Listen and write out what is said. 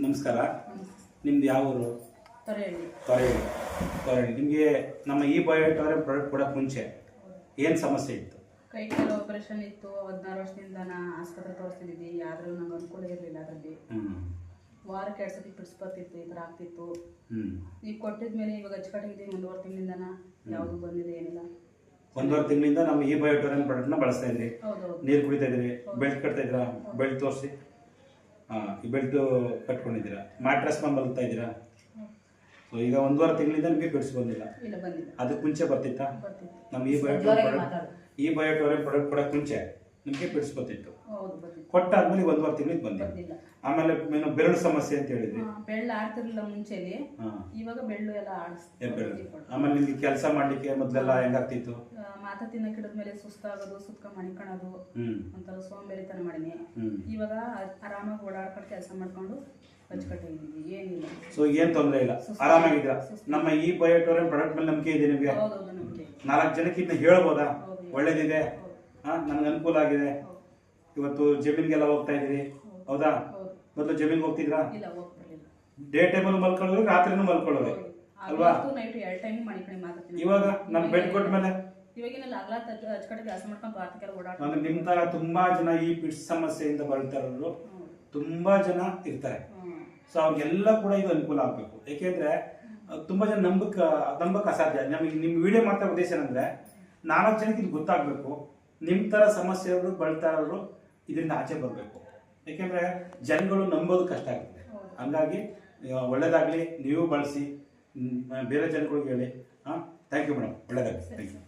ನಮಸ್ಕಾರ. ನಿಮ್ದು ಯಾವ ಊರು? ತೊರೆಹಳ್ಳಿ. ತೊರೆಹಳ್ಳಿ. ತೊರೆಹಳ್ಳಿ. ನಿಮಗೆ ನಮ್ಮ ಈ ಬಯೋಟೋರೆ ಪ್ರಾಡಕ್ಟ್ ಕೊಡೋಕ್ಕೆ ಮುಂಚೆ ಏನು ಸಮಸ್ಯೆ ಇತ್ತು? ಕೈ ಕಾಲು ಆಪರೇಷನ್ ಇತ್ತು. ಹದಿನಾರು ವರ್ಷದಿಂದ ನಾನು ಆಸ್ಪತ್ರೆ ತೋರಿಸ್ತಿದ್ದೆ ಆದರೂ ನಂಗೆ ಅನುಕೂಲ ಇರಲಿಲ್ಲ ಅದರಲ್ಲಿ. ಹ್ಞೂ ವಾರಕ್ಕೆ ಎರಡು ಸತಿ ಪಿಡ್ಸ್ ಬರ್ತಿತ್ತು ಈ ಥರ ಆಗ್ತಿತ್ತು. ಹ್ಞೂ ಈಗ ಕೊಟ್ಟಿದ್ಮೇಲೆ ಇವಾಗ ಅಚ್ಚುಕಟ್ಟಿದ್ದೀನಿ ಒಂದೂವರೆ ತಿಂಗಳಿಂದನ? ಯಾವುದು ಬಂದಿದೆ ಏನಿಲ್ಲ. ಒಂದೂವರೆ ತಿಂಗಳಿಂದ ನಮ್ಮ ಈ ಬಯೋಟೋರಿಯನ್ ಪ್ರಾಡಕ್ಟ್ನ ಬಳಸ್ತಾ ಇದ್ರಿ. ಹೌದೌದು. ನೀರು ಕುಡಿತಾ ಇದ್ರಿ. ಬೆಲ್ಟ್ ಕಟ್ತಾ ಇದ್ದೀರಾ ಬೆಲ್ಟ್ ತೋರಿಸಿ. ಹಾಂ ಬೆಲ್ಟು ಕಟ್ಕೊಂಡಿದ್ದೀರಾ? ಮ್ಯಾಟ್ರೆಸ್ ಮೇಲೆ ಬರ್ತಾ ಇದ್ದೀರಾ? ಸೊ ಈಗ ಒಂದೂವರೆ ತಿಂಗಳಿಂದ ನಿಮಗೆ ಬೆಡ್ಸ್ ಬಂದಿಲ್ಲ. ಇಲ್ಲ ಬಂದಿಲ್ಲ. ಅದಕ್ಕೆ ಮುಂಚೆ ಬರ್ತಿತ್ತಾ? ನಮ್ಮ ಈ ಬಯೋಟ್ ಪ್ರಾಡಕ್ಟ್ ಈ ಬಯೋಟೋರಿಯಂ ಪ್ರಾಡಕ್ಟ್ ಕೊಡೋಕ್ಕೆ ಮುಂಚೆ? ನಿಮಗೆ ಬಿಡಿಸ್ಕೊತಿತ್ತು. ಕೊಟ್ಟಾದ್ಮೇಲೆ ಒಂದ್ ವಾರ ತಿಂಗಳಿಗೆ ಬಂದಿಲ್ಲ. ಆಮೇಲೆ ಏನು ಬೆರಳು ಸಮಸ್ಯೆ ಅಂತ ಹೇಳಿದ್ರಿ. ಬೆಳ್ಳು ಆಡ್ತಿರ್ಲಿಲ್ಲ ಮುಂಚೆಲಿ. ಇವಾಗ ಬೆಳ್ಳು ಎಲ್ಲ ಆಡಿಸ್ತೀವಿ ಆಮೇಲೆ ನಿಮ್ಗೆ ಕೆಲಸ ಮಾಡ್ಲಿಕ್ಕೆ ಮೊದ್ಲೆಲ್ಲ ಹೆಂಗಾಗ್ತಿತ್ತು? ಮಾತ ತಿನ್ನಕ್ಕೆ ಮೇಲೆ ಸುಸ್ತಾಗೋದು ಸುತ್ಕ ಮಣಿಕೊಳ್ಳೋದು ಹ್ಮ್. ಒಂಥರ ಸೋಂಬೇರಿತನ ಮಾಡಿನಿ. ಇವಾಗ ಆರಾಮಾಗಿ ಓಡಾಡ್ಕೊಂಡು ಕೆಲಸ ಮಾಡ್ಕೊಂಡು ಸೊ ಏನ್ ತೊಂದರೆ ಇಲ್ಲ. ಆರಾಮಾಗಿದ್ದೀರಾ? ನಮ್ಮ ಈ ಬಯೋಟೋರಿಯಂ ಪ್ರಾಡಕ್ಟ್ ಮೇಲೆ ನಂಬಿಕೆ ಇದೆ ನಿಮಗೆ? ನಾಲ್ಕು ಜನಕ್ಕೆ ಇದನ್ನ ಹೇಳ್ಬೋದಾ. ಒಳ್ಳೇದಿದೆ? ಹಾ ನನ್ಗೆ ಅನುಕೂಲ ಆಗಿದೆ. ಇವತ್ತು ಜಮೀನ್ಗೆಲ್ಲ ಹೋಗ್ತಾ ಇದ್ದೀವಿ ಹೌದಾ? ಮೊದಲು ಜಮೀನ್ಗೆ ಹೋಗ್ತಿದ್ರಾ? ಇಲ್ಲ ಹೋಗ್ತಿರ್ಲಿಲ್ಲ ಡೇ ಟೈಮಲ್ಲೂ ಮಲ್ಕೊಳ್ಳೋರು ರಾತ್ರಿನೂ ಮಲ್ಕೊಳ್ಳೋರು ಅಲ್ವಾ? ನೈಟ್ ಎರಡು ಟೈಮ್ ಮಣಿಕಣಿ ಮಾತಾಡ್ತೀನಿ. ಇವಾಗ ನಮ್ ಬೆಡ್ ಕೊಟ್ಮೇಲೆ ಇವಾಗಿನ ಆಗ್ಲಾ ಹಚ್ಕಟ್ಟೆ ಕೆಲಸ ಮಾಡ್ಕೊಂಡು ಕಾರ್ತಿಕೆಲ್ಲ ಓಡಾಡ್ಕೊಂಡು ಅಂದ್ರೆ ನಿಮ್ ತರ ತುಂಬಾ ಜನ ಈ ಪಿಟ್ಸ್ ಸಮಸ್ಯೆಯಿಂದ ಬರ್ತಾ ಇರೋರು. ತುಂಬಾ ಜನ ಇರ್ತಾರೆ. ಸೊ ಅವ್ರಿಗೆಲ್ಲ ಕೂಡ ಇದು ಅನುಕೂಲ ಆಗಬೇಕು. ಯಾಕೆಂದ್ರೆ ತುಂಬಾ ಜನ ನಂಬಕ್ ನಂಬಕ್ ಅಸಾಧ್ಯ. ನಮಗೆ ನಿಮ್ ವಿಡಿಯೋ ಮಾಡ್ತಾ ಉದ್ದೇಶ ಏನಂದ್ರೆ ನಾಲ್ಕು ಜನಕ್ಕೆ ಇದು ಗೊತ್ತಾಗ್ಬೇಕು. ನಿಮ್ ತರ ಸಮಸ್ಯೆಗಳು ಬಳ್ತಾ ಇರೋರು ಇದರಿಂದ ಆಚೆ ಬರಬೇಕು. ಯಾಕೆಂದ್ರೆ ಜನಗಳು ನಂಬೋದು ಕಷ್ಟ ಆಗುತ್ತೆ. ಹಂಗಾಗಿ ಒಳ್ಳೇದಾಗಲಿ ಒಳ್ಳೇದಾಗ್ಲಿ ನೀವು ಬಳಸಿ ಬೇರೆ ಜನಗಳಿಗೆ ಹೇಳಿ ಹಾಂ ಥ್ಯಾಂಕ್ ಯು ಮೇಡಮ್ ಒಳ್ಳೇದಾಗಲಿ. Thank you